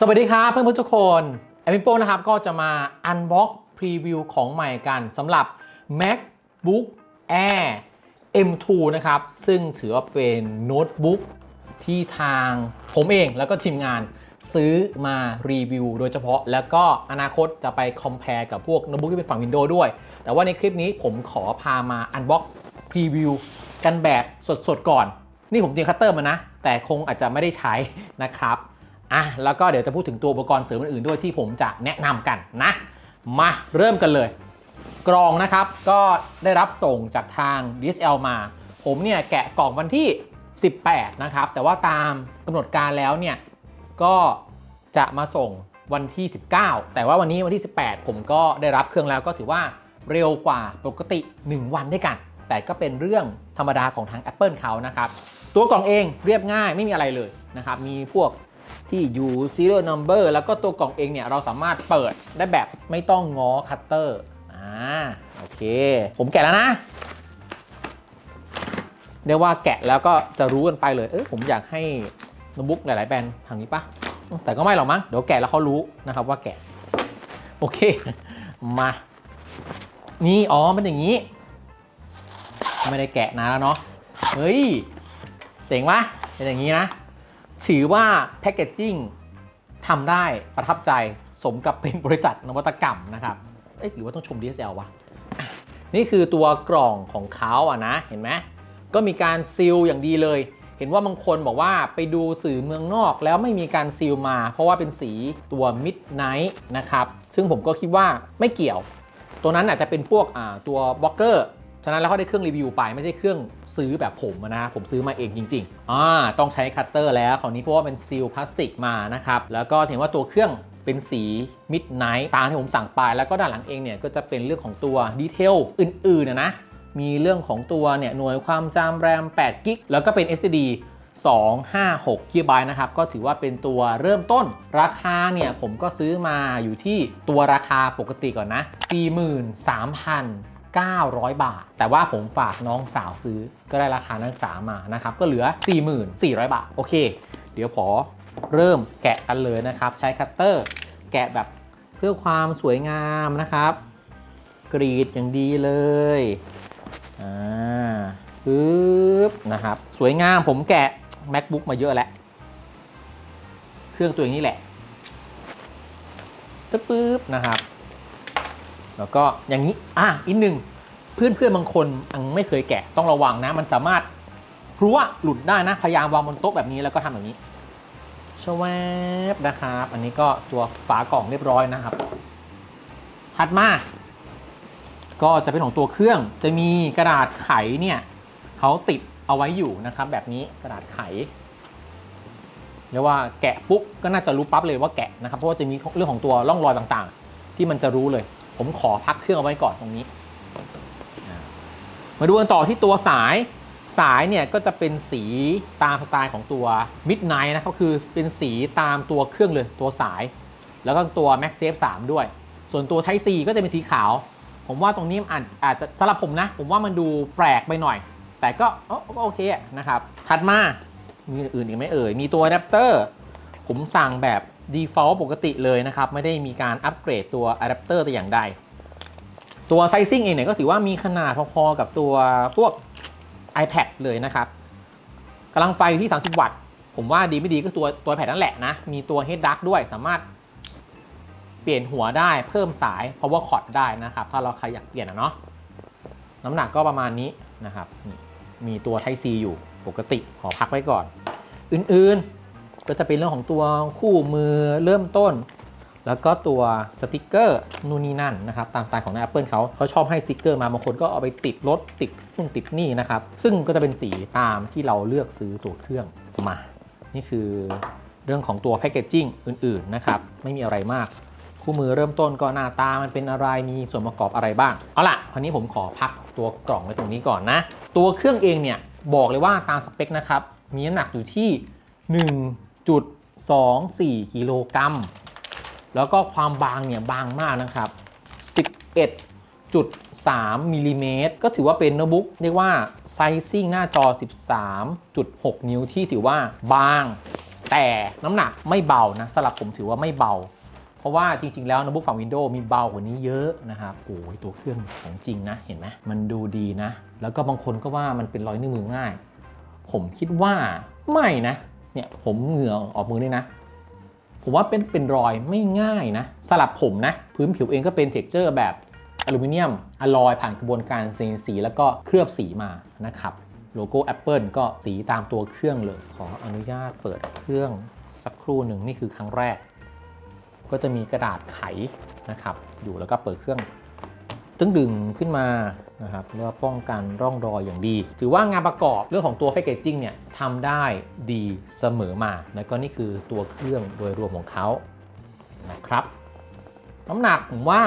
สวัสดีครับเพื่อนๆทุกคนแอมิโป้นะครับก็จะมาอันบ็อกพรีวิวของใหม่กันสำหรับ MacBook Air M2 นะครับ ซึ่งถือว่าเป็นโน้ตบุ๊กที่ทางผมเองแล้วก็ทีมงานซื้อมารีวิวโดยเฉพาะ แล้วก็อนาคตจะไปคอม p a r e กับพวกโน้ตบุ๊กที่เป็นฝั่ง Windows ด้วย แต่ว่าในคลิปนี้ผมขอพามาอันบ็อกพรีวิวกันแบบสดๆก่อน นี่ผมเตรียมคัตเตอร์มานะ แต่คงอาจจะไม่ได้ใช้นะครับ อะแล้วก็เดี๋ยวจะพูดถึงตัวอุปกรณ์เสริมอื่นๆด้วยที่ผมจะแนะนำกันนะมาเริ่มกันเลย กรองนะครับก็ได้รับส่งจากทาง DSL มา ผมเนี่ยแกะกล่องวันที่ 18 นะครับ แต่ว่าตามกำหนดการแล้วเนี่ยก็จะมาส่งวันที่ 19 แต่ว่าวันนี้วันที่ 18 ผมก็ได้รับเครื่องแล้วก็ถือว่าเร็วกว่าปกติ 1 วันด้วยกัน แต่ก็เป็นเรื่องธรรมดาของทาง Apple เขานะครับ ตัวกล่องเองเรียบง่ายไม่มีอะไรเลยนะครับ มีพวก ที่อยู่ serial number แล้วก็ตัวกล่องเองเนี่ยเราสามารถเปิดได้แบบไม่ต้องง้อคัตเตอร์อ่าโอเค ผมแกะแล้วนะเรียกว่าแกะแล้วก็จะรู้กันไปเลย เออผมอยากให้โน้ตบุ๊กหลายๆแบรนด์ทางนี้ปะแต่ก็ไม่หรอกมั้ง เดี๋ยวแกะแล้วเขารู้นะครับว่าแกะ โอเค มา นี่ อ๋อ มันอย่างนี้ ไม่ได้แกะนานแล้วเนาะ เฮ้ย เจ๋งวะเป็นอย่างนี้นะ ถือว่าแพคเกจจิ้งทำได้ประทับใจสมกับเป็นบริษัทนวัตกรรมนะครับเอ๊ะหรือว่าต้องชม DSL วะอะนี่คือตัวกล่องของเขาอะนะ เห็นไหม ก็มีการซีลอย่างดีเลย เห็นว่าบางคนบอกว่าไปดูสื่อเมืองนอกแล้วไม่มีการซีลมา เพราะว่าเป็นสีตัว Midnight นะครับ ซึ่งผมก็คิดว่าไม่เกี่ยว ตัวนั้นอาจจะเป็นพวกตัวบล็อกเกอร์ ฉะนั้นแล้วเขาได้เครื่องรีวิวไปไม่ใช่เครื่องซื้อแบบผมนะผมซื้อมาเองจริงๆอ่าต้องใช้คัตเตอร์แล้วคราวนี้เพราะว่าเป็นซีลพลาสติกมานะครับแล้วก็เห็นว่าตัวเครื่องเป็นสี Midnight ตามที่ผมสั่งไป แล้วก็ด้านหลังเองเนี่ยก็จะเป็นเรื่องของตัวดีเทลอื่นๆนะนะมีเรื่องของตัวเนี่ยหน่วยความจำแรม8กิกแล้วก็เป็น SSD 256 g b นะครับ ก็ถือว่าเป็นตัวเริ่มต้น ราคาเนี่ยผมก็ซื้อมาอยู่ที่ตัวราคาปกติก่อนนะ 43,000 900 บาท แต่ว่าผมฝากน้องสาวซื้อก็ได้ราคานักศึกษามานะครับ ก็เหลือ 44,000 บาท โอเค เดี๋ยวขอเริ่มแกะกันเลยนะครับ ใช้คัตเตอร์แกะแบบเพื่อความสวยงามนะครับ กรีดอย่างดีเลย อ่าปึ๊บนะครับ สวยงามผมแกะ macbook มาเยอะแล้ว เครื่องตัวองนี้แหละตึ๊บปึ๊บนะครับ แล้วก็อย่างนี้อะอีกหนึ่งเพื่อนเพื่อนบางคนยังไม่เคยแกะต้องระวังนะ มันสามารถพรัวหลุดได้นะ พยายามวางบนโต๊ะแบบนี้แล้วก็ทำแบบนี้ชวบนะครับ อันนี้ก็ตัวฝากล่องเรียบร้อยนะครับถัดมาก็จะเป็นของตัวเครื่องจะมีกระดาษไขเนี่ยเขาติดเอาไว้อยู่นะครับ แบบนี้กระดาษไขเรียกว่าแกะปุ๊บก็น่าจะรู้ปั๊บเลยว่าแกะนะครับ เพราะว่าจะมีเรื่องของตัวร่องรอยต่างๆ ที่มันจะรู้เลย ผมขอพักเครื่องเอาไว้ก่อนตรงนี้ มาดูกันต่อที่ตัวสายสายเนี่ยก็จะเป็นสีตามสไตล์ของตัว Midnight นะครับก็คือเป็นสีตามตัวเครื่องเลยตัวสาย แล้วก็ตัว MagSafe 3 ด้วย ส่วนตัว Type C ก็จะเป็นสีขาว ผมว่าตรงนี้อาจอาจจะสำหรับผมนะ ผมว่ามันดูแปลกไปหน่อย แต่ก็ก็โอเคนะครับ ถัดมามีอื่นอีกไหมเอ่ย มีตัวอะแดปเตอร์ ผมสั่งแบบ default ปกติเลยนะครับ ไม่ได้มีการอัปเกรดตัวอะแดปเตอร์แต่อย่างใด ตัวไซซิ่งเองเนี่ยก็ถือว่ามีขนาดพอๆกับตัวพวก iPad เลยนะครับกำลังไฟอยู่ที่ 30 วัตต์ ผมว่าดีไม่ดีก็ตัวตัว iPad นั่นแหละนะ มีตัว head duct ด้วยสามารถเปลี่ยนหัวได้เพิ่มสาย power cord ได้นะครับ ถ้าเราใครอยากเปลี่ยนอะเนาะน้ำหนักก็ประมาณนี้นะครับ มีตัว Type C อยู่ปกติขอพักไว้ก่อน อื่นๆ ก็จะเป็นเรื่องของตัวคู่มือเริ่มต้น แล้วก็ตัวสติกเกอร์นู่นนี่นั่นนะครับตามสไตล์ของใน Apple เขาเขาชอบให้สติกเกอร์มาบางคนก็เอาไปติดรถติดนู่นติดนี่นะครับ ซึ่งก็จะเป็นสีตามที่เราเลือกซื้อตัวเครื่องมา นี่คือเรื่องของตัวแพคเกจจิ้งอื่นๆนะครับไม่มีอะไรมากคู่มือเริ่มต้นก็หน้าตามันเป็นอะไรมีส่วนประกอบอะไรบ้าง เอาล่ะคราวนี้ผมขอพักตัวกล่องไว้ตรงนี้ก่อนนะ ตัวเครื่องเองเนี่ยบอกเลยว่าตามสเปคนะครับ มีน้ำหนักอยู่ที่ 1.24 กิโลกรัม แล้วก็ความบางเนี่ยบางมากนะครับ 11.3 มิลลิเมตร ก็ถือว่าเป็นโน้ตบุ๊กเรียกว่าไซซิ่งหน้าจอ 13.6 นิ้วที่ถือว่าบาง แต่น้ำหนักไม่เบานะสำหรับผมถือว่าไม่เบา เพราะว่าจริง ๆ แล้วโน้ตบุ๊กฝั่ง Windows มีเบากว่านี้เยอะนะครับโอ้ยตัวเครื่องของจริงนะเห็นไหมมันดูดีนะ แล้วก็บางคนก็ว่ามันเป็นรอยนิ้วมือง่าย ผมคิดว่าไม่นะ เนี่ยผมเหงื่อออกมือนี่นะ ผมว่าเป็นเป็นรอยไม่ง่ายนะ สลับผมนะ พื้นผิวเองก็เป็นเท็กเจอร์แบบอลูมิเนียมอลลอยผ่านกระบวนการ CNC แล้วก็เคลือบสีมานะครับ โลโก้ Apple ก็สีตามตัวเครื่องเลย ขออนุญาตเปิดเครื่องสักครู่หนึ่งนี่คือครั้งแรก ก็จะมีกระดาษไขนะครับ อยู่แล้วก็เปิดเครื่อง ตึงดึงขึ้นมานะครับเพื่อป้องกันร่องรอยอย่างดี ถือว่างานประกอบเรื่องของตัวแพ c เกจจิ้งเนี่ยทำได้ดีเสมอมา แล้วก็นี่คือตัวเครื่องโดยรวมของเขานะครับ น้ำหนักผมว่า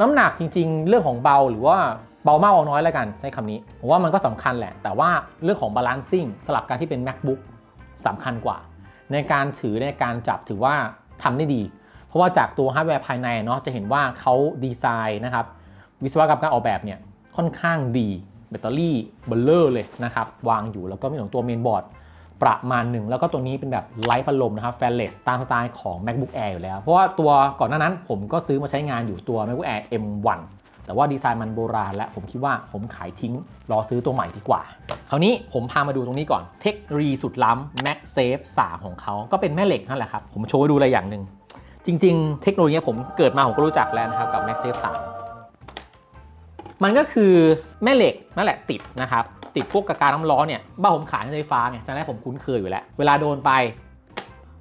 น้ำหนักจริง ๆ เรื่องของเบาหรือว่าเบามากเบาน้อยแล้วกันใช้คำนี้ผมว่ามันก็สำคัญแหละ แต่ว่าเรื่องของบาลานซิ่งสลับการที่เป็น macbook สำคัญกว่า ในการถือในการจับถือว่าทำได้ดี เพราะว่าจากตัวฮาร์ดแวร์ภายในเนาะจะเห็นว่าเขาดีไซน์นะครับ วิศวกรรมการออกแบบเนี่ยค่อนข้างดีแบตเตอรี่เบลเลอร์เลยนะครับ วางอยู่แล้วก็มีของตัวเมนบอร์ดประมาณหนึ่งแล้วก็ตัวนี้เป็นแบบไร้พัดลมนะครับแฟลเลสตามสไตล์ของ macbook air อยู่แล้ว เพราะว่าตัวก่อนหน้านั้นผมก็ซื้อมาใช้งานอยู่ตัว macbook air m1 แต่ว่าดีไซน์มันโบราณและผมคิดว่าผมขายทิ้ง รอซื้อตัวใหม่ดีกว่า คราวนี้ผมพามาดูตรงนี้ก่อน เทคโนโลยีสุดล้ำ MagSafe 3ของเขาก็เป็นแม่เหล็กนั่นแหละครับ ผมโชว์ให้ดูอะไรอย่างหนึ่ง จริง ๆ เทคโนโลยีผมเกิดมาผมก็รู้จักแล้วนะครับกับ MagSafe 3 มันก็คือแม่เหล็กนั่นแหละติดนะครับติดพวกกระการน้ำร้อนเนี่ยบ้าผมขายไฟฟ้าไงฉะนั้นผมคุ้นเคยอยู่แล้ว เวลาโดนไป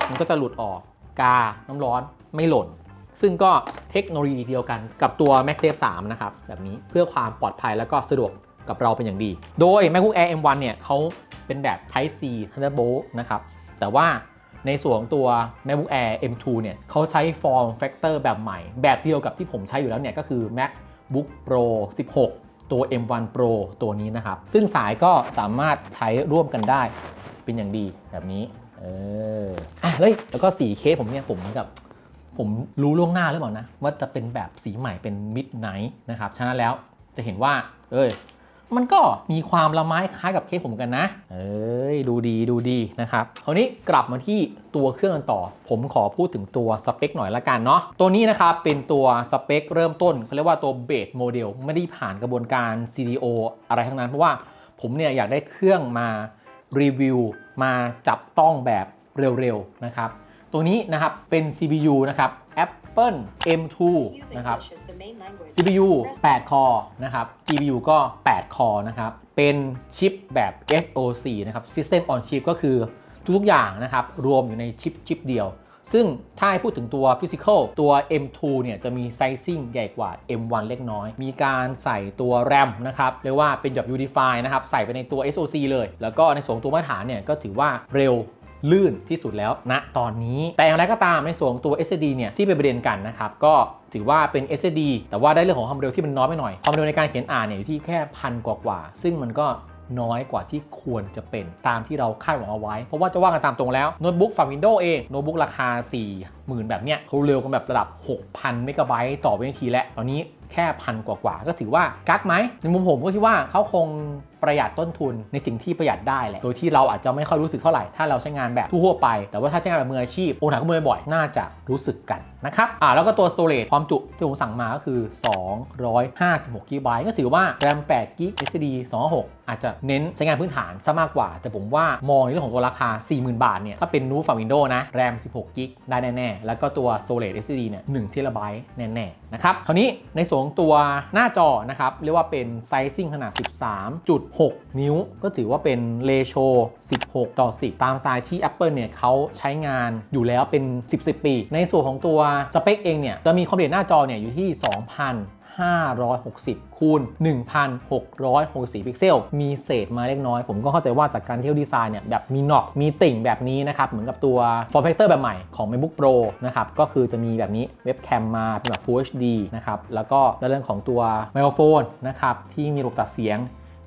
มันก็จะหลุดออกกาน้ำร้อนไม่หล่น ซึ่งก็เทคโนโลยีเดียวกันกับตัว MagSafe 3นะครับแบบนี้เพื่อความปลอดภัยแล้วก็สะดวกกับเราเป็นอย่างดี โดย MacBook Air M1 เนี่ยเขาเป็นแบบ Type C Thunderbolt นะครับแต่ว่าในส่วนของตัว MacBook Air M2 เนี่ยเขาใช้ Form Factor แบบใหม่ แบบเดียวกับที่ผมใช้อยู่แล้วเนี่ยก็คือ MacBook Pro 16 ตัว M1 Pro ตัวนี้นะครับ ซึ่งสายก็สามารถใช้ร่วมกันได้เป็นอย่างดีแบบนี้ เอออะเฮ้ย แล้วก็สีเคสผมเนี่ยผมกับผมรู้ล่วงหน้าหรือเปล่านะ ว่าจะเป็นแบบสีใหม่เป็น Midnight นะครับ ฉะนั้นแล้วจะเห็นว่า เอ้ย มันก็มีความละไม้คล้ายกับเคสผมกันนะ เอ้ยดูดีดูดีนะครับคราวนี้กลับมาที่ตัวเครื่องกันต่อ ผมขอพูดถึงตัวสเปคหน่อยละกันเนาะตัวนี้นะครับเป็นตัวสเปคเริ่มต้นเขาเรียกว่าตัวเบสโมเดลไม่ได้ผ่านกระบวนการ CDO อะไรทั้งนั้นเพราะว่าผมเนี่ยอยากได้เครื่องมารีวิวมาจับต้องแบบเร็วๆนะครับตัวนี้นะครับเป็น CPU นะครับ Apple M2 นะครับ CPU 8 คอนะครับ GPU ก็ 8 คอนะครับ เป็นชิปแบบ SoC นะครับ System on Chip ก็คือทุกๆอย่างนะครับ รวมอยู่ในชิปชิปเดียว ซึ่งถ้าให้พูดถึงตัว Physical ตัว M2 เนี่ยจะมีไซซิ่งใหญ่กว่า M1 เล็กน้อย มีการใส่ตัว RAM นะครับ เรียกว่าเป็นแบบ Unify นะครับ ใส่ไปในตัว SoC เลย แล้วก็ในส่วนตัวมาตรฐานเนี่ยก็ถือว่าเร็ว ลื่นที่สุดแล้วณตอนนี้ แต่อย่างไรก็ตามในส่วนของตัว SSD เนี่ยที่เป็นประเด็นกันนะครับก็ถือว่าเป็น SSD แต่ว่าได้เรื่องของความเร็วที่มันน้อยไปหน่อย ความเร็วในการเขียนอ่านเนี่ยอยู่ที่แค่พันกว่าๆซึ่งมันก็น้อยกว่าที่ควรจะเป็นตามที่เราคาดหวังเอาไว้ เพราะว่าจะว่ากันตามตรงแล้วโน้ตบุ๊กฝั่ง Windows เองโน้ตบุ๊กราคา40,000แบบเนี้ยเขาเร็วกันแบบระดับ 6,000 เมกะไบต์ต่อวินาทีแล้วตอนนี้แค่พันกว่าๆ ก็ถือว่ากักไหม ในมุมผมก็คิดว่าเขาคงประหยัดต้นทุนในสิ่งที่ประหยัดได้แหละ โดยที่เราอาจจะไม่ค่อยรู้สึกเท่าไหร่ ถ้าเราใช้งานแบบทั่วไป แต่ว่าถ้าใช้งานแบบมืออาชีพโอนหาข้อมูลบ่อย น่าจะรู้สึกกันนะครับ อ่า แล้วก็ตัว storage ความจุที่ผมสั่งมาก็คือ 256 g b ก็ถือว่า RAM 8 g b SSD 256อาจจะเน้นใช้งานพื้นฐานซะมากกว่า แต่ผมว่ามองในเรื่องของตัวราคา 40,000 บาทเนี่ย ถ้าเป็นนูฝั่ง Windows นะ RAM 16 g b ได้แน่ๆ แล้วก็ตัว Solid SSD เนี่ย1 t b แน่ๆ นะครับ คราวนี้ในส่วนของตัวหน้าจอนะครับ เรียกว่าเป็นไซซิ่งขนาด 13.6 นิ้ว ก็ถือว่าเป็นเลโช16 ต่อ 10 ตามสไตล์ที่ Apple เนี่ยเขาใช้งานอยู่แล้วเป็น 10 10 ปี ในส่วนของตัวสเปคเองเนี่ยจะมีความละเอียดหน้าจอเนี่ยอยู่ที่ 2,000 560 คูณ 1,664พิกเซล มีเศษมาเล็กน้อย ผมก็เข้าใจว่าจากการเที่ยวดีไซน์เนี่ยแบบมีน็อกมีติ่งแบบนี้นะครับ เหมือนกับตัว Form Factor แบบใหม่ของ MacBook Pro นะครับ ก็คือจะมีแบบนี้เว็บแคมมาเป็นแบบ Full HD นะครับ แล้วก็ในเรื่องของตัวไมโครโฟนนะครับที่มีระบบตัดเสียง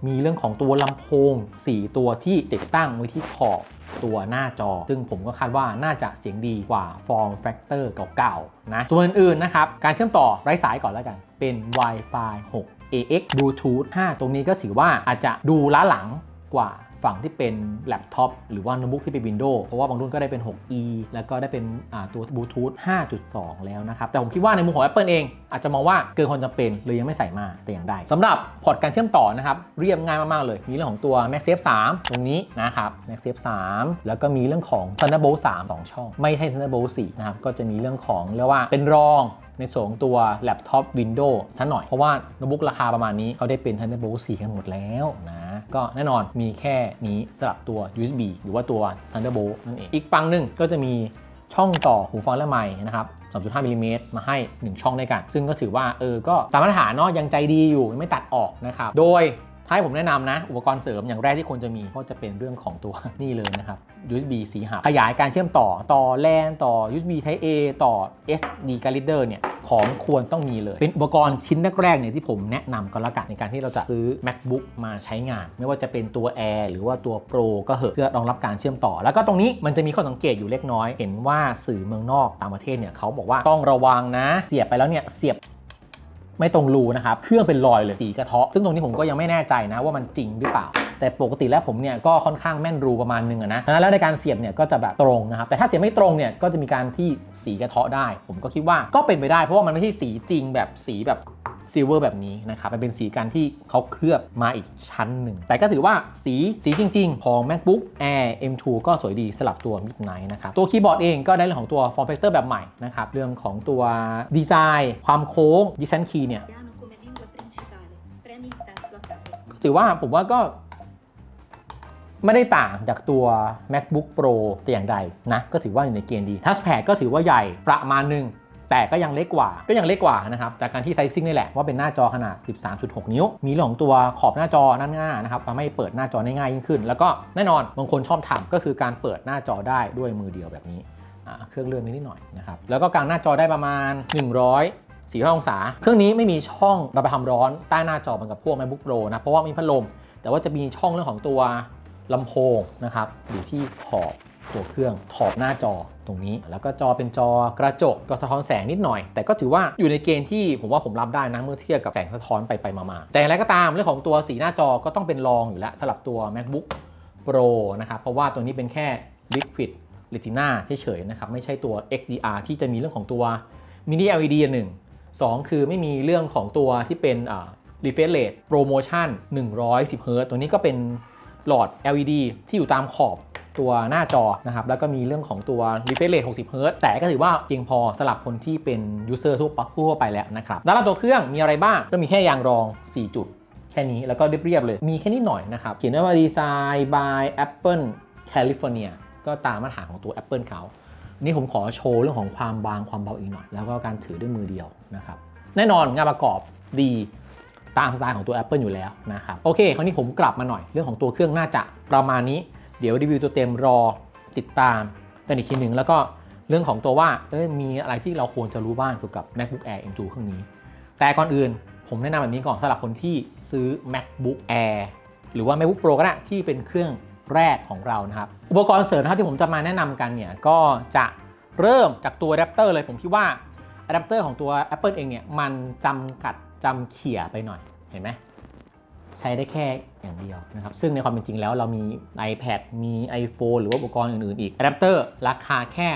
มีเรื่องของตัวลำโพง 4 ตัวที่ติดตั้งไว้ที่ขอบ ตัวหน้าจอ ซึ่งผมก็คาดว่าน่าจะเสียงดีกว่า Form Factor เก่าๆนะ ส่วนอื่นๆนะครับ การเชื่อมต่อไร้สายก่อนแล้วกัน เป็น Wi-Fi 6 AX Bluetooth 5 ตรงนี้ก็ถือว่าอาจจะดูล้าหลังกว่า ฝั่งที่เป็นแล็ปท็อปหรือว่าโน้ตบุ๊กที่เป็น Windows เพราะว่าบางรุ่นก็ได้เป็น 6e แล้วก็ได้เป็นตัวบลูทูธ5.2 แล้วนะครับ แต่ผมคิดว่าในมุมของ Apple เอง อาจจะมองว่าเกินความจำเป็นเลยยังไม่ใส่มาแต่อย่างใดสำหรับพอร์ตการเชื่อมต่อนะครับเรียบง่ายมาก ๆ เลย มีเรื่องของตัว MagSafe 3 ตรงนี้นะครับ MagSafe 3 แล้วก็มีเรื่องของ Thunderbolt 3 2 ช่อง ไม่ใช่ Thunderbolt 4นะครับก็จะมีเรื่องของเรียกว่าเป็นรอง ในส่วนของตัวแล็ปท็อป Windows ซะหน่อย เพราะว่าโน้ตบุ๊กราคาประมาณนี้เขาได้เป็น Thunderbolt 4 กันหมดแล้วนะ ก็แน่นอนมีแค่นี้สลับตัว USB หรือว่าตัว Thunderbolt นั่นเอง อีกฝั่งหนึ่งก็จะมีช่องต่อหูฟังและไมค์นะครับ2.5มิลลิเมตรมาให้ 1 ช่องด้วยกัน ซึ่งก็ถือว่า เออ ก็ตามมาตรฐานเนาะยังใจดีอยู่ ยังไม่ตัดออกนะครับ โดย ถ้าให้ผมแนะนำนะ อุปกรณ์เสริมอย่างแรกที่ควรจะมีก็จะเป็นเรื่องของตัวนี่เลยนะครับ USB สีหับขยายการเชื่อมต่อต่อ LAN ต่อ USB Type A ต่อ SD card reader เนี่ยของควรต้องมีเลย เป็นอุปกรณ์ชิ้นแรกๆเนี่ยที่ผมแนะนำก็แล้วกันในการที่เราจะซื้อ MacBook มาใช้งาน ไม่ว่าจะเป็นตัว Air หรือว่าตัว Pro ก็เหอะเพื่อรองรับการเชื่อมต่อ แล้วก็ตรงนี้มันจะมีข้อสังเกตอยู่เล็กน้อย เห็นว่าสื่อเมืองนอกต่างประเทศเนี่ยเขาบอกว่าต้องระวังนะ เสียบไปแล้วเนี่ยเสียบ ไม่ตรงรูนะครับ เครื่องเป็นรอยเลยสีกระเทาะ ซึ่งตรงนี้ผมก็ยังไม่แน่ใจนะว่ามันจริงหรือเปล่า แต่ปกติแล้วผมเนี่ยก็ค่อนข้างแม่นรูประมาณนึงนะดังนั้นแล้วในการเสียบเนี่ยก็จะแบบตรงนะครับ แต่ถ้าเสียบไม่ตรงเนี่ยก็จะมีการที่สีกระเทาะได้ ผมก็คิดว่าก็เป็นไปได้เพราะว่ามันไม่ใช่สีจริงแบบสีแบบ ซิลเวอร์แบบนี้นะครับมันเป็นสีการที่เขาเคลือบมาอีกชั้นหนึ่ง แต่ก็ถือว่าสีสีจริง ๆ ของ MacBook Air M2 ก็สวยดีสลับตัว Midnight นะครับ ตัวคีย์บอร์ดเองก็ได้เรื่องของตัว form factor แบบใหม่นะครับเรื่องของตัวดีไซน์ความโค้งดิชันคีย์เนี่ยถือว่าผมว่าก็ไม่ได้ต่างจากตัว MacBook Pro แต่อย่างใดนะ ก็ถือว่าอยู่ในเกณฑ์ดี Touchpad ก็ถือว่าใหญ่ประมาณหนึง แต่ก็ยังเล็กกว่าก็ยังเล็กกว่านะครับจากการที่ไซซิ่งนี่แหละว่าเป็นหน้าจอขนาด 13.6 นิ้ว มีเรื่องของตัวขอบหน้าจอด้านหน้านะครับทำให้เปิดหน้าจอได้ง่ายยิ่งขึ้น แล้วก็แน่นอนบางคนชอบทำก็คือการเปิดหน้าจอได้ด้วยมือเดียวแบบนี้เครื่องเลื่อนนิดหน่อยนะครับแล้วก็กลางหน้าจอได้ประมาณ 100 45องศา เครื่องนี้ไม่มีช่องระบายความร้อนใต้หน้าจอเหมือนกับพวก MacBook Pro นะ เพราะว่ามีพัดลม แต่ว่าจะมีช่องเรื่องของตัวลำโพงนะครับ อยู่ที่ขอบ ตัวเครื่องขอบหน้าจอตรงนี้ แล้วก็จอเป็นจอกระจกก็สะท้อนแสงนิดหน่อย แต่ก็ถือว่าอยู่ในเกณฑ์ที่ผมว่าผมรับได้นะเมื่อเทียบกับแสงสะท้อนไปไปมามาแต่อย่างไรก็ตามเรื่องของตัวสีหน้าจอก็ต้องเป็นรองอยู่แล้วสำหรับตัว MacBook Pro นะครับเพราะว่าตัวนี้เป็นแค่ Liquid Retina เฉยๆนะครับไม่ใช่ตัว XDR ที่จะมีเรื่องของตัว Mini LED อันหนึ่ง2คือไม่มีเรื่องของตัวที่เป็น refresh rate promotion 110 Hz ตัวนี้ก็เป็นหลอด LED ที่อยู่ตามขอบ ตัวหน้าจอนะครับแล้วก็มีเรื่องของตัว refresh rate 60 Hz แต่ก็ถือว่าเพียงพอสำหรับคนที่เป็น user ทั่วไปทั่วไปแล้วนะครับด้านล่างตัวเครื่องมีอะไรบ้างก็มีแค่ยางรอง 4 จุด แค่นี้แล้วก็เรียบๆเลย มีแค่นิดหน่อยนะครับ เขียนว่า design by Apple California ก็ตามมาตรฐานของตัว Apple เขา นี่ผมขอโชว์เรื่องของความบางความเบาอีกหน่อย แล้วก็การถือด้วยมือเดียวนะครับแน่นอนงานประกอบดีตามสไตล์ของตัว Apple อยู่แล้วนะครับโอเค คราวนี้ผมกลับมาหน่อยเรื่องของตัวเครื่องน่าจะประมาณนี้ เดี๋ยวรีวิวตัวเต็มรอติดตามกันอีกทีหนึ่งแล้วก็เรื่องของตัวว่าเอ้ยมีอะไรที่เราควรจะรู้บ้างเกี่ยวกับ MacBook Air M2 เครื่องนี้ แต่ก่อนอื่นผมแนะนำแบบนี้ก่อนสำหรับคนที่ซื้อ MacBook Air หรือว่า MacBook Pro ก็ได้ที่เป็นเครื่องแรกของเรานะครับ อุปกรณ์เสริมนะครับที่ผมจะมาแนะนำกันเนี่ยก็จะเริ่มจากตัวอะแดปเตอร์เลยผมคิดว่าอะแดปเตอร์ของตัว Apple เองเนี่ยมันจำกัดจำเขี่ยไปหน่อยเห็นไหมใช้ได้แค่ อย่างเดียวนะครับซึ่งในความเป็นจริงแล้วเรามี iPad มี iPhone หรือว่าอุปกรณ์อื่นๆอีกอะแดปเตอร์ราคาแค่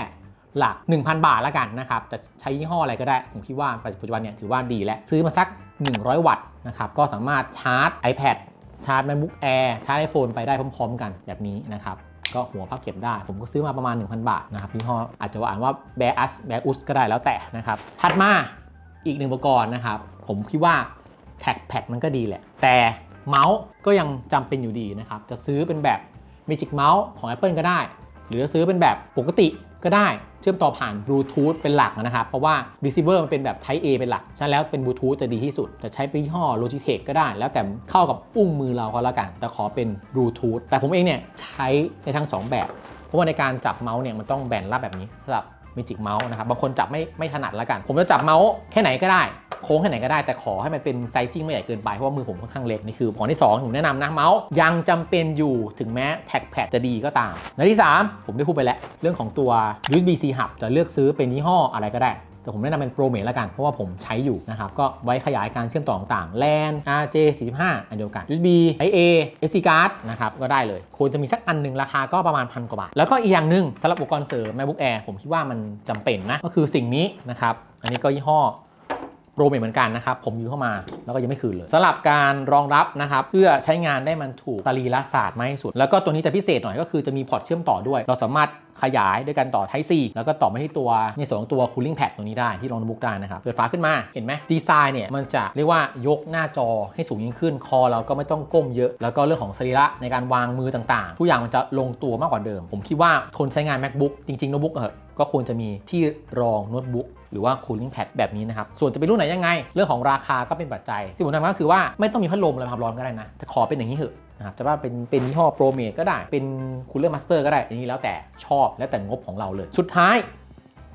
หลัก 1,000 บาทแล้วกันนะครับจะใช้ยี่ห้ออะไรก็ได้ ผมคิดว่าปัจจุบันเนี่ยถือว่าดีแล้ว ซื้อมาสัก 100 วัตต์นะครับก็สามารถชาร์จ iPad ชาร์จ MacBook Air ชาร์จ iPhone ไปได้พร้อมๆ กันแบบนี้นะครับก็หัวพับเก็บได้ ผมก็ซื้อมาประมาณ 1,000 บาทนะครับยี่ห้ออาจจะว่าอ่านว่า Bear Us Bear Us ก็ได้แล้วแต่นะครับถัดมาอีกหนึ่งอุปกรณ์นะครับผมคิดว่าแท็กแพดมันก็ดีแหละ แต่ เมาส์ก็ยังจำเป็นอยู่ดีนะครับ จะซื้อเป็นแบบ Magic Mouse ของ Apple ก็ได้ หรือจะซื้อเป็นแบบปกติก็ได้ เชื่อมต่อผ่านบลูทูธเป็นหลักนะครับ เพราะว่า receiver มันเป็นแบบ Type A เป็นหลัก ฉะนั้นแล้วเป็นบลูทูธจะดีที่สุด จะใช้เป็นยี่ห้อ Logitech ก็ได้ แล้วแต่เข้ากับอุ้งมือเราก็แล้วกัน แต่ขอเป็นบลูทูธแต่ผมเองเนี่ยใช้ในทั้งสองแบบ เพราะว่าในการจับเมาส์เนี่ยมันต้องแบนรับแบบนี้สำหรับ มิจิกเมาส์นะครับบางคนจับไม่ไม่ถนัดแล้วกัน ผมจะจับเมาส์แค่ไหนก็ได้ โค้งแค่ไหนก็ได้แต่ขอให้มันเป็นไซซิ่งไม่ใหญ่เกินไป เพราะว่ามือผมค่อนข้างเล็ก นี่คือขอที่ 2 ผมแนะนำนะเมาส์ยังจำเป็นอยู่ถึงแม้แท็กแพดจะดีก็ตามในที่ 3 ผมได้พูดไปแล้ว เรื่องของตัว USB C hub จะเลือกซื้อเป็นยี่ห้ออะไรก็ได้ แต่ผมแนะนำเป็น Pro Mate แล้วกัน เพราะว่าผมใช้อยู่นะครับ ก็ไว้ขยายการเชื่อมต่อต่างๆ LAN RJ45 อันเดียวกัน USB IA SD card นะครับก็ได้เลย ควรจะมีสักอันหนึ่งราคาก็ประมาณพันกว่าบาท แล้วก็อีกอย่างหนึ่งสำหรับอุปกรณ์เสริม MacBook Air ผมคิดว่ามันจำเป็นนะก็คือสิ่งนี้นะครับอันนี้ก็ยี่ห้อโปรเมเหมือนกันนะครับ ผมยืมเข้ามาแล้วก็ยังไม่คืนเลยสำหรับการรองรับนะครับ เพื่อใช้งานได้มันถูกสรีระศาสตร์มากที่สุด แล้วก็ตัวนี้จะพิเศษหน่อยก็คือจะมีพอร์ตเชื่อมต่อด้วย เราสามารถ ขยายด้วยการต่อ Type C แล้วก็ต่อมาที่ตัวในส่วนของตัว cooling pad ตัวนี้ได้ที่รองโน้ตบุ๊กได้นะครับเปิดฝาขึ้นมาเห็นไหมดีไซน์เนี่ยมันจะเรียกว่ายกหน้าจอให้สูงยิ่งขึ้น คอเราก็ไม่ต้องก้มเยอะ แล้วก็เรื่องของสรีระในการวางมือต่างๆ ทุกอย่างมันจะลงตัวมากกว่าเดิม ผมคิดว่าคนใช้งาน macbook จริงๆโน้ตบุ๊กเออก็ควรจะมีที่รองโน้ตบุ๊กหรือว่า cooling pad แบบนี้นะครับ ส่วนจะเป็นรุ่นไหนยังไง เรื่องของราคาก็เป็นปัจจัย ที่ผมแนะนำก็คือว่าไม่ต้องมีพัดลมอะไรความร้อนก็ได้นะ แต่ขอเป็นอย่างนี้เถอะ นะครับจะว่าเป็นเป็นยี่ห้อ Pro Mate ก็ได้ เป็น Cooler Master ก็ได้อย่างนี้แล้วแต่ชอบแล้วแต่งบของเราเลย สุดท้าย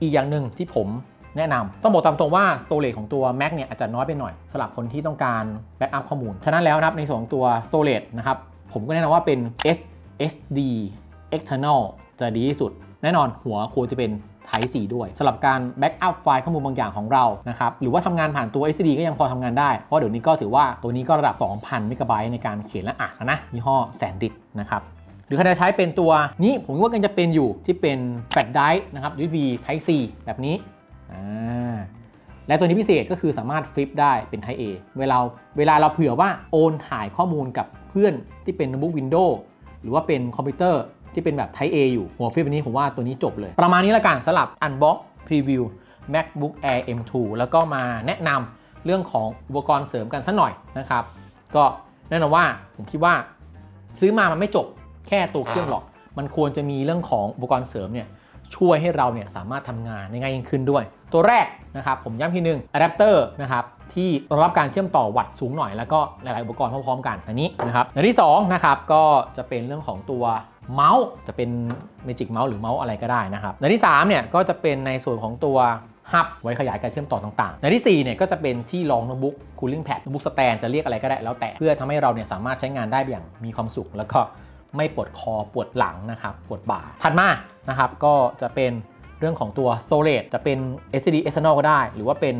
อีกอย่างหนึ่งที่ผมแนะนำต้องบอกตามตรงว่า storage ของตัว Mac เนี่ยอาจจะน้อยไปหน่อยสำหรับคนที่ต้องการ backup ข้อมูล ฉะนั้นแล้วนะครับในส่วนของตัว storage นะครับผมก็แนะนำว่าเป็น SSD external จะดีที่สุด แน่นอนหัวควรจะเป็น Type C ด้วยสำหรับการแบ็กอัพไฟล์ข้อมูลบางอย่างของเรานะครับหรือว่าทำงานผ่านตัว SSD ก็ยังพอทำงานได้ เพราะเดี๋ยวนี้ก็ถือว่าตัวนี้ก็ระดับ 2,000เมกะไบต์ในการเขียนและอ่านแล้วนะยี่ห้อแสนดิตนะครับหรือใครจะใช้เป็นตัวนี้ผมว่ากันจะเป็นอยู่ที่เป็นแฟลชไดร์นะครับ USB Type C แบบนี้อ่าและตัวนี้พิเศษก็คือสามารถฟลิปได้เป็น Type A เวลาเวลาเราเผื่อว่าโอนถ่ายข้อมูลกับเพื่อนที่เป็นโน้ตบุ๊กวินโดว์หรือว่าเป็นคอมพิวเตอร์ ที่เป็นแบบ Type A อยู่ หัวฟลิปอันนี้ผมว่าตัวนี้จบเลย ประมาณนี้ละกันสำหรับ Unbox Preview MacBook Air M2 แล้วก็มาแนะนำเรื่องของอุปกรณ์เสริมกันสักหน่อยนะครับ ก็แน่นอนว่าผมคิดว่าซื้อมามันไม่จบแค่ตัวเครื่องหรอก มันควรจะมีเรื่องของอุปกรณ์เสริมเนี่ยช่วยให้เราเนี่ยสามารถทำงานได้ง่ายยิ่งขึ้นด้วย ตัวแรกนะครับผมย้ำทีหนึ่งอะแดปเตอร์นะครับที่รองรับการเชื่อมต่อวัดสูงหน่อย แล้วก็หลาย ๆ อุปกรณ์พร้อม ๆ กันอันนี้นะครับอันที่2นะครับก็จะเป็นเรื่องของตัว เมาส์จะเป็น Magic Mouse หรือเมาส์อะไรก็ได้นะครับในที่3เนี่ยก็จะเป็นในส่วนของตัวฮับไว้ขยายการเชื่อมต่อต่างๆ ในที่4เนี่ยก็จะเป็นที่รองโน้ตบุ๊ก cooling pad โน้ตบุ๊กสแตนจะเรียกอะไรก็ได้แล้วแต่เพื่อทำให้เราเนี่ยสามารถใช้งานได้อย่างมีความสุข แล้วก็ไม่ปวดคอปวดหลังนะครับปวดบ่าถัดมานะครับก็จะเป็นเรื่องของตัว storage จะเป็น SSD external ก็ได้ หรือว่าเป็น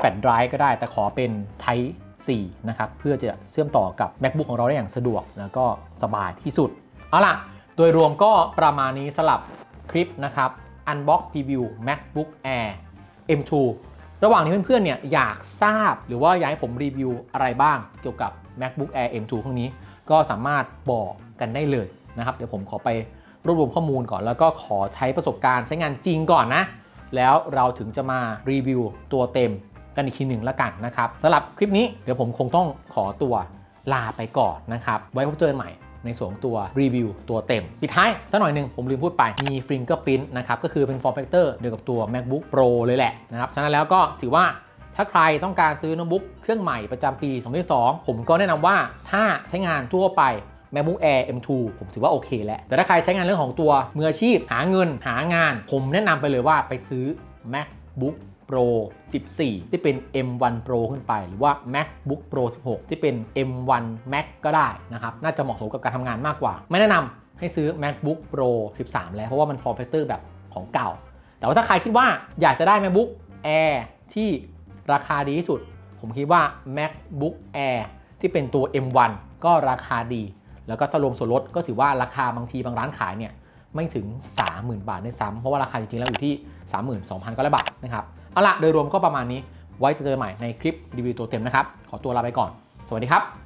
flash drive ก็ได้ แต่ขอเป็น Type C นะครับเพื่อจะเชื่อมต่อกับ MacBook ของเราได้อย่างสะดวกแล้วก็สบายที่สุดเอาล่ะ โดยรวมก็ประมาณนี้สลับคลิปนะครับ Unbox Preview MacBook Air M2 ระหว่างที่เพื่อนๆเนี่ยอยากทราบหรือว่าอยากให้ผมรีวิวอะไรบ้างเกี่ยวกับ MacBook Air M2 เครื่องนี้ ก็สามารถบอกกันได้เลยนะครับ เดี๋ยวผมขอไปรวบรวมข้อมูลก่อน แล้วก็ขอใช้ประสบการณ์ใช้งานจริงก่อนนะ แล้วเราถึงจะมารีวิวตัวเต็มกันอีกทีหนึ่งล้วกันนะครับสำหรับคลิปนี้เดี๋ยวผมคงต้องขอตัวลาไปก่อนนะครับ ไว้พบเจอกันใหม่ ในส่วนของตัวรีวิวตัวเต็ม ปิดท้ายสักหน่อยหนึ่งผมลืมพูดไปมี Fingerprint นะครับก็คือเป็น form factor เดียวกับตัว MacBook Pro เลยแหละนะครับฉะนั้นแล้วก็ถือว่าถ้าใครต้องการซื้อโน้ตบุ๊กเครื่องใหม่ประจำปี 2022 ผมก็แนะนำว่าถ้าใช้งานทั่วไป MacBook Air M2 ผมถือว่าโอเคแล้ว แต่ถ้าใครใช้งานเรื่องของตัวมืออาชีพ หาเงินหางาน ผมแนะนำไปเลยว่าไปซื้อ MacBook Pro 14 ที่เป็น M1 Pro ขึ้นไป หรือว่า MacBook Pro 16 ที่เป็น M1 Max ก็ได้นะครับ น่าจะเหมาะสมกับการทำงานมากกว่า ไม่แนะนำให้ซื้อ MacBook Pro 13 แล้ว เพราะว่ามัน form factor แบบของเก่า แต่ว่าถ้าใครคิดว่าอยากจะได้ MacBook Air ที่ราคาดีที่สุด ผมคิดว่า MacBook Air ที่เป็นตัว M1 ก็ราคาดี แล้วก็ถ้ารวมส่วนลดก็ถือว่าราคาบางทีบางร้านขายเนี่ยไม่ถึง 30,000 บาทด้วยซ้ำเพราะว่าราคาจริงๆแล้วอยู่ที่ 32,000ก็ร้อยบาทนะครับ เอาละโดยรวมก็ประมาณนี้ ไว้เจอใหม่ในคลิปรีวิวตัวเต็มนะครับ ขอตัวลาไปก่อน สวัสดีครับ